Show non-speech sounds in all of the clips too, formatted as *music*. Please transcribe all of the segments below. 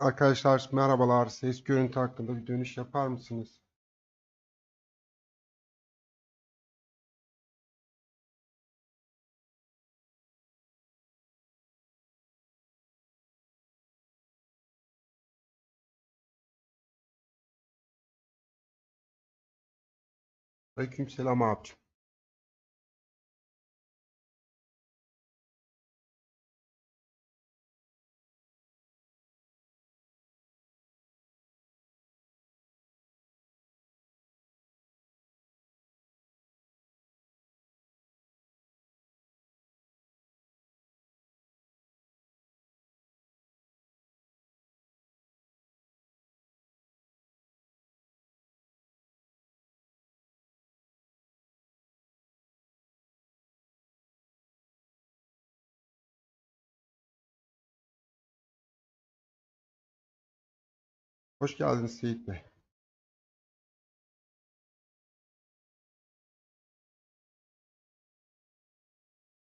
Arkadaşlar merhabalar. Ses görüntü hakkında bir dönüş yapar mısınız? Aleykümselam abicim. Hoş geldiniz Seyit Bey.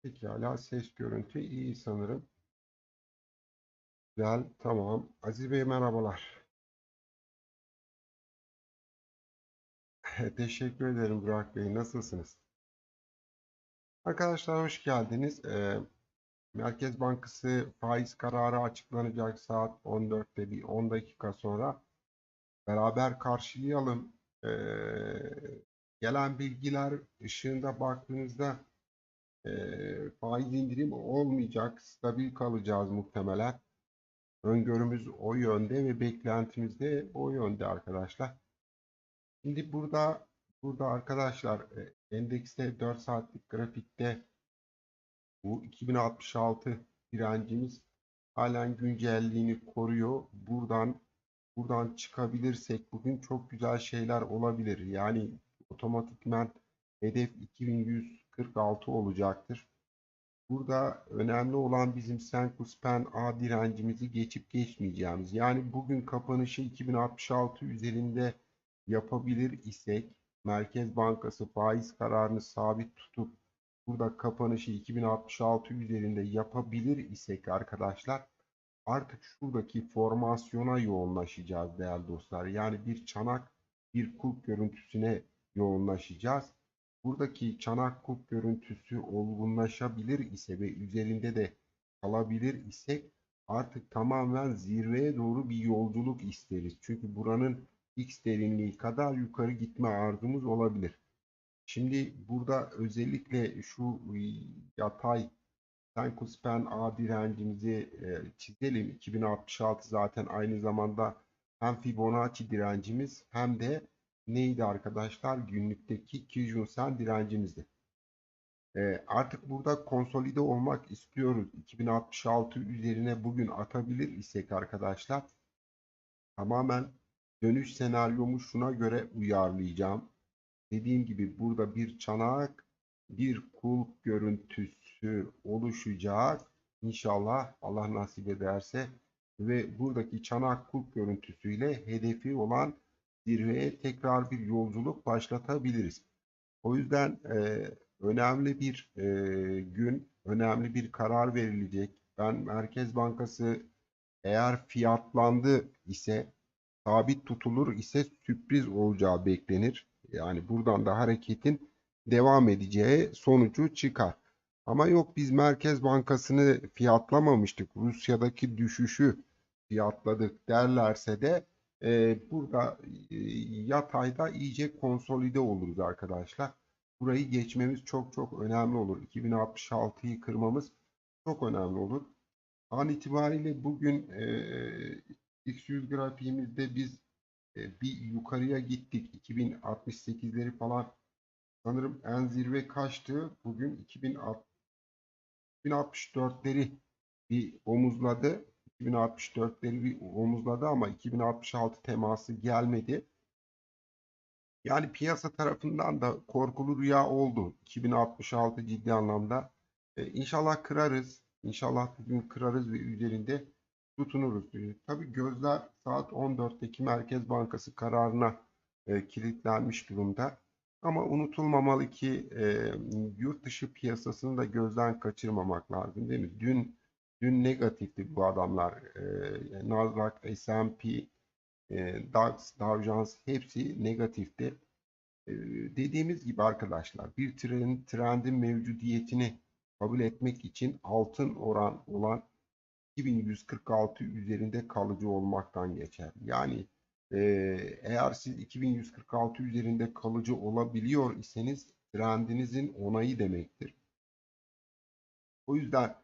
Pekala ses görüntü iyi sanırım. Güzel tamam. Aziz Bey merhabalar. *laughs* Teşekkür ederim Burak Bey. Nasılsınız? Arkadaşlar hoş geldiniz. Ee, Merkez Bankası faiz kararı açıklanacak saat 14'te bir 10 dakika sonra. Beraber karşılayalım. Ee, gelen bilgiler ışığında baktığınızda e, faiz indirim olmayacak. Stabil kalacağız muhtemelen. Öngörümüz o yönde ve beklentimiz de o yönde arkadaşlar. Şimdi burada burada arkadaşlar e, endekste 4 saatlik grafikte bu 2066 direncimiz halen güncelliğini koruyor. Buradan buradan çıkabilirsek bugün çok güzel şeyler olabilir. Yani otomatikman hedef 2146 olacaktır. Burada önemli olan bizim Senkuspen A direncimizi geçip geçmeyeceğimiz. Yani bugün kapanışı 2066 üzerinde yapabilir isek Merkez Bankası faiz kararını sabit tutup burada kapanışı 2066 üzerinde yapabilir isek arkadaşlar artık şuradaki formasyona yoğunlaşacağız değerli dostlar. Yani bir çanak bir kulp görüntüsüne yoğunlaşacağız. Buradaki çanak kulp görüntüsü olgunlaşabilir ise ve üzerinde de kalabilir isek artık tamamen zirveye doğru bir yolculuk isteriz. Çünkü buranın x derinliği kadar yukarı gitme arzumuz olabilir. Şimdi burada özellikle şu yatay Senkuspen A direncimizi e, çizelim. 2066 zaten aynı zamanda hem Fibonacci direncimiz hem de neydi arkadaşlar? Günlükteki Kijun-sen direncimizdi. E, artık burada konsolide olmak istiyoruz. 2066 üzerine bugün atabilir isek arkadaşlar tamamen dönüş senaryomu şuna göre uyarlayacağım. Dediğim gibi burada bir çanak, bir kulp görüntüsü oluşacak. İnşallah Allah nasip ederse ve buradaki çanak kulp görüntüsüyle hedefi olan zirveye tekrar bir yolculuk başlatabiliriz. O yüzden e, önemli bir e, gün, önemli bir karar verilecek. Ben Merkez Bankası eğer fiyatlandı ise sabit tutulur ise sürpriz olacağı beklenir. Yani buradan da hareketin devam edeceği sonucu çıkar. Ama yok biz Merkez Bankası'nı fiyatlamamıştık. Rusya'daki düşüşü fiyatladık derlerse de e, burada e, yatayda iyice konsolide oluruz arkadaşlar. Burayı geçmemiz çok çok önemli olur. 2066'yı kırmamız çok önemli olur. An itibariyle bugün e, X100 grafiğimizde biz e, bir yukarıya gittik. 2068'leri falan sanırım en zirve kaçtı? Bugün 2064'leri bir omuzladı. 2064'leri bir omuzladı ama 2066 teması gelmedi. Yani piyasa tarafından da korkulu rüya oldu. 2066 ciddi anlamda. Ee, inşallah kırarız. İnşallah bugün kırarız ve üzerinde tutunuruz. Ee, tabii gözler saat 14'teki Merkez Bankası kararına e, kilitlenmiş durumda. Ama unutulmamalı ki e, yurt dışı piyasasını da gözden kaçırmamak lazım değil mi? Dün Dün negatifti bu adamlar. E, Nasdaq, S&P, e, DAX, Dow Jones hepsi negatifti. E, dediğimiz gibi arkadaşlar bir trend, trendin mevcudiyetini kabul etmek için altın oran olan 2146 üzerinde kalıcı olmaktan geçer. Yani e, eğer siz 2146 üzerinde kalıcı olabiliyor iseniz trendinizin onayı demektir. O yüzden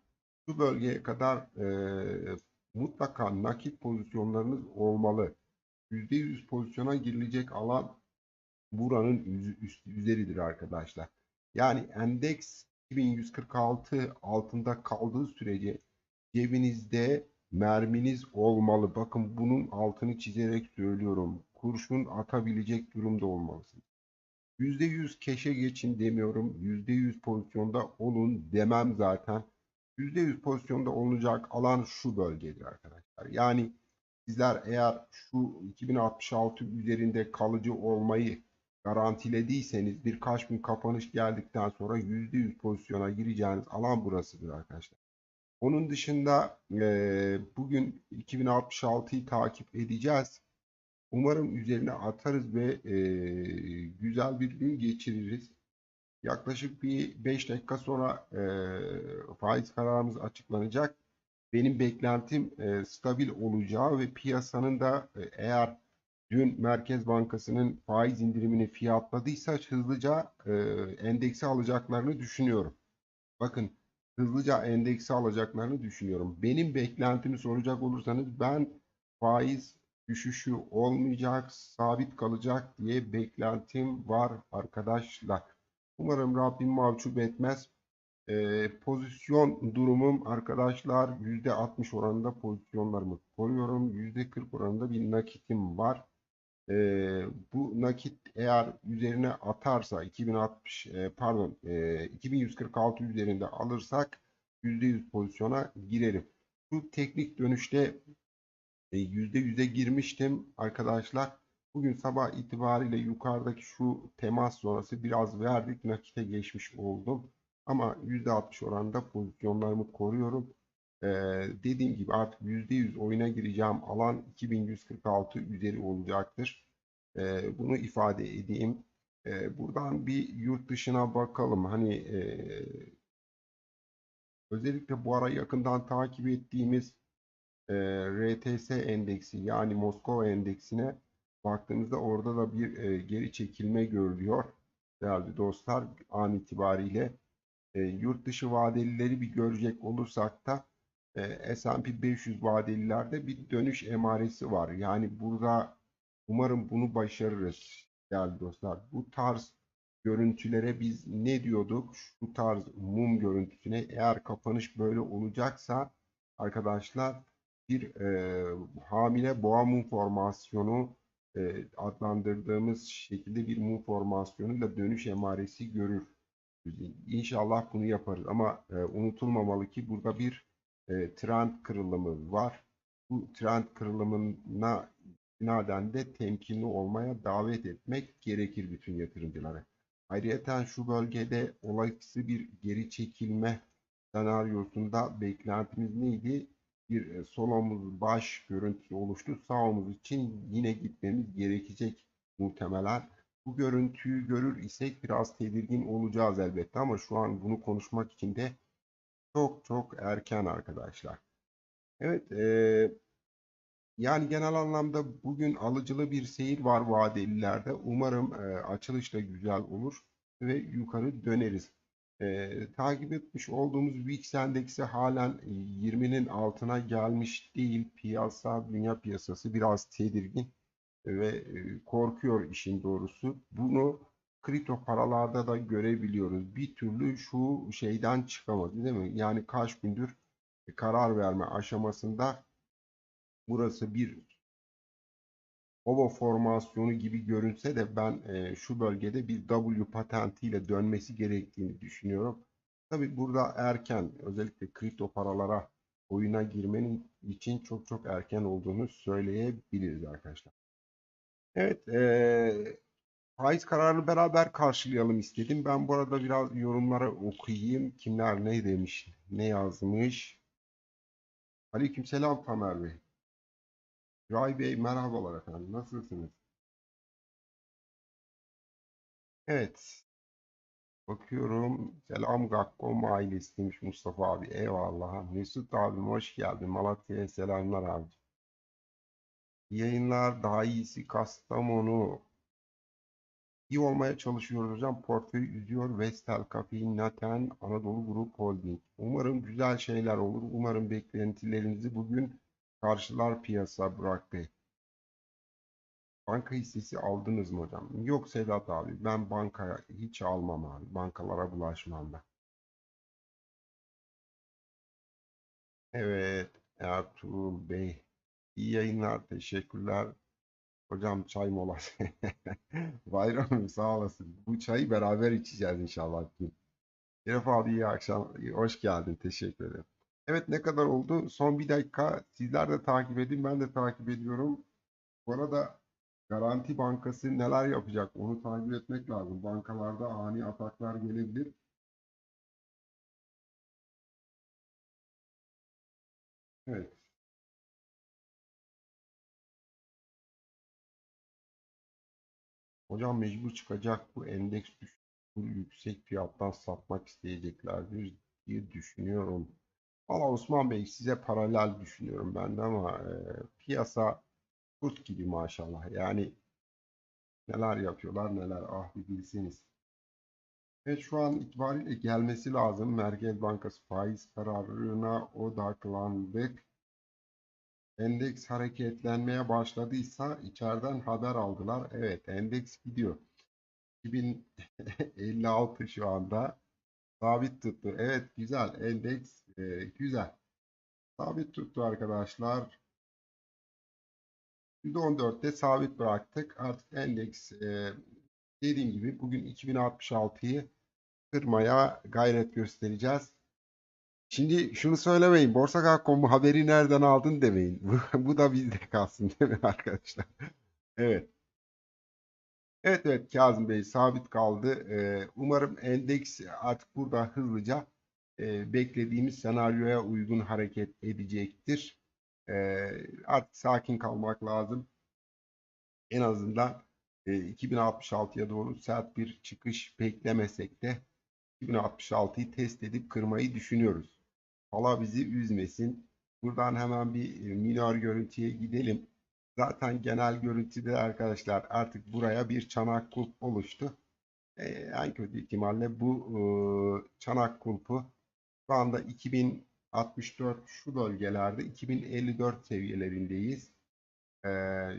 şu bölgeye kadar e, mutlaka nakit pozisyonlarınız olmalı. %100 pozisyona girilecek alan buranın üzeridir arkadaşlar. Yani endeks 2146 altında kaldığı sürece cebinizde merminiz olmalı. Bakın bunun altını çizerek söylüyorum. Kurşun atabilecek durumda olmalısınız. %100 keşe geçin demiyorum. %100 pozisyonda olun demem zaten. %100 pozisyonda olacak alan şu bölgedir arkadaşlar. Yani sizler eğer şu 2066 üzerinde kalıcı olmayı garantilediyseniz birkaç gün kapanış geldikten sonra %100 pozisyona gireceğiniz alan burasıdır arkadaşlar. Onun dışında e, bugün 2066'yı takip edeceğiz. Umarım üzerine atarız ve e, güzel bir gün geçiririz. Yaklaşık bir 5 dakika sonra e, faiz kararımız açıklanacak. Benim beklentim e, stabil olacağı ve piyasanın da e, eğer dün Merkez Bankası'nın faiz indirimini fiyatladıysa hızlıca e, endeksi alacaklarını düşünüyorum. Bakın hızlıca endeksi alacaklarını düşünüyorum. Benim beklentimi soracak olursanız ben faiz düşüşü olmayacak, sabit kalacak diye beklentim var arkadaşlar. Umarım Rabbim mahcup etmez. E, pozisyon durumum arkadaşlar %60 oranında pozisyonlarımı koruyorum. %40 oranında bir nakitim var. E, bu nakit eğer üzerine atarsa 2060 e, pardon e, 2146 üzerinde alırsak %100 pozisyona girerim. Bu teknik dönüşte e, %100'e girmiştim arkadaşlar. Bugün sabah itibariyle yukarıdaki şu temas sonrası biraz verdik. Nakite geçmiş oldum. Ama %60 oranında pozisyonlarımı koruyorum. Dediğim gibi artık %100 oyuna gireceğim alan 2146 üzeri olacaktır. Bunu ifade edeyim. Buradan bir yurt dışına bakalım. Hani özellikle bu ara yakından takip ettiğimiz RTS endeksi yani Moskova endeksine baktığımızda orada da bir geri çekilme görülüyor. Değerli dostlar an itibariyle yurt dışı vadelileri bir görecek olursak da e, S&P 500 vadelilerde bir dönüş emaresi var. Yani burada umarım bunu başarırız değerli dostlar. Bu tarz görüntülere biz ne diyorduk? Şu tarz mum görüntüsüne eğer kapanış böyle olacaksa arkadaşlar bir e, hamile boğa mum formasyonu e, adlandırdığımız şekilde bir mum formasyonuyla dönüş emaresi görür. İnşallah bunu yaparız ama e, unutulmamalı ki burada bir e, trend kırılımı var. Bu trend kırılımına binaden de temkinli olmaya davet etmek gerekir bütün yatırımcılara. Ayrıca şu bölgede olası bir geri çekilme senaryosunda beklentimiz neydi? Bir e, sol omuz baş görüntüsü oluştu. Sağ omuz için yine gitmemiz gerekecek muhtemelen. Bu görüntüyü görür isek biraz tedirgin olacağız elbette ama şu an bunu konuşmak için de çok çok erken arkadaşlar. Evet, e, yani genel anlamda bugün alıcılı bir seyir var vadelilerde. Umarım e, açılış güzel olur ve yukarı döneriz. E, takip etmiş olduğumuz VIX endeksi halen 20'nin altına gelmiş değil. Piyasa, dünya piyasası biraz tedirgin ve korkuyor işin doğrusu. Bunu kripto paralarda da görebiliyoruz. Bir türlü şu şeyden çıkamadı değil mi? Yani kaç gündür karar verme aşamasında burası bir ovo formasyonu gibi görünse de ben e, şu bölgede bir W patentiyle dönmesi gerektiğini düşünüyorum. Tabi burada erken özellikle kripto paralara oyuna girmenin için çok çok erken olduğunu söyleyebiliriz arkadaşlar. Evet, e, faiz kararını beraber karşılayalım istedim. Ben bu arada biraz yorumlara okuyayım. Kimler ne demiş, ne yazmış. Aleykümselam Tamer Bey. Ray Bey merhabalar efendim. Nasılsınız? Evet. Bakıyorum. Selam Gakkom ailesi demiş Mustafa abi. Eyvallah. Mesut abim hoş geldin. Malatya'ya selamlar abi. Yayınlar. Daha iyisi Kastamonu. İyi olmaya çalışıyoruz hocam. Portföy üzüyor. Vestel, Kafein, Naten, Anadolu Grup Holding. Umarım güzel şeyler olur. Umarım beklentilerinizi bugün karşılar piyasa Burak Bey. Banka hissesi aldınız mı hocam? Yok Sedat abi. Ben bankaya hiç almam abi. Bankalara bulaşmam ben. Evet. Ertuğrul Bey. İyi yayınlar. Teşekkürler. Hocam çay molası. *laughs* Bayram sağ olasın. Bu çayı beraber içeceğiz inşallah. Şeref abi iyi akşam. Hoş geldin. Teşekkür ederim. Evet ne kadar oldu? Son bir dakika. Sizler de takip edin. Ben de takip ediyorum. Bu arada Garanti Bankası neler yapacak? Onu takip etmek lazım. Bankalarda ani ataklar gelebilir. Evet. Hocam mecbur çıkacak bu endeks düş bu yüksek fiyattan satmak isteyeceklerdir diye düşünüyorum. Valla Osman Bey size paralel düşünüyorum ben de ama e, piyasa kurt gibi maşallah. Yani neler yapıyorlar neler ah bir bilseniz. Evet şu an itibariyle gelmesi lazım. Merkez Bankası faiz kararına odaklandık. Endeks hareketlenmeye başladıysa içeriden haber aldılar. Evet endeks gidiyor. 2056 şu anda sabit tuttu. Evet güzel endeks e, güzel. Sabit tuttu arkadaşlar. %14'te sabit bıraktık. Artık endeks e, dediğim gibi bugün 2066'yı kırmaya gayret göstereceğiz. Şimdi şunu söylemeyin. Borsa.com haberi nereden aldın demeyin. *laughs* Bu, da bizde kalsın değil mi arkadaşlar? *laughs* Evet. Evet evet Kazım Bey sabit kaldı. Ee, umarım endeks artık burada hızlıca e, beklediğimiz senaryoya uygun hareket edecektir. Ee, artık sakin kalmak lazım. En azından e, 2066'ya doğru sert bir çıkış beklemesek de 2066'yı test edip kırmayı düşünüyoruz. Hala bizi üzmesin. Buradan hemen bir e, minor görüntüye gidelim. Zaten genel görüntüde arkadaşlar artık buraya bir çanak kulp oluştu. Ee, en kötü ihtimalle bu e, çanak kulpu şu anda 2064 şu bölgelerde 2054 seviyelerindeyiz. Ee,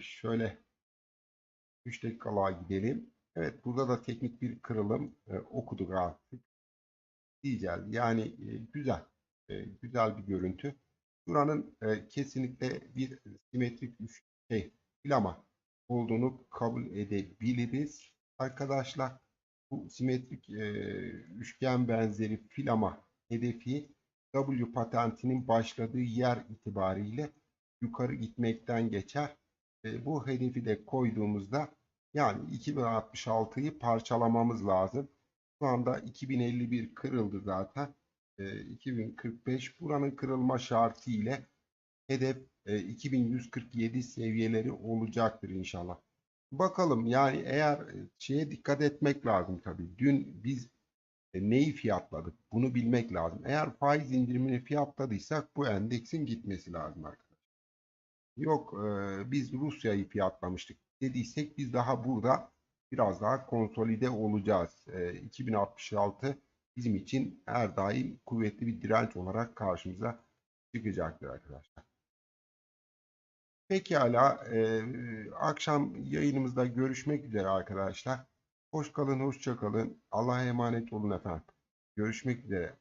şöyle 3 dakikalığa gidelim. Evet burada da teknik bir kırılım e, okuduk artık. Diyeceğiz. Yani e, güzel. E, güzel bir görüntü. Buranın e, kesinlikle bir simetrik üç şey filama olduğunu kabul edebiliriz. Arkadaşlar bu simetrik e, üçgen benzeri filama hedefi W patentinin başladığı yer itibariyle yukarı gitmekten geçer. E, bu hedefi de koyduğumuzda yani 2066'yı parçalamamız lazım. Şu anda 2051 kırıldı zaten. E, 2045 buranın kırılma şartı ile hedef e, 2147 seviyeleri olacaktır inşallah. Bakalım yani eğer e, şeye dikkat etmek lazım tabii. Dün biz e, neyi fiyatladık? Bunu bilmek lazım. Eğer faiz indirimini fiyatladıysak bu endeksin gitmesi lazım arkadaşlar. Yok e, biz Rusya'yı fiyatlamıştık dediysek biz daha burada biraz daha konsolide olacağız. E, 2066 bizim için her daim kuvvetli bir direnç olarak karşımıza çıkacaktır arkadaşlar. Pekala e, akşam yayınımızda görüşmek üzere arkadaşlar. Hoş kalın, hoşça kalın. Allah'a emanet olun efendim. Görüşmek üzere.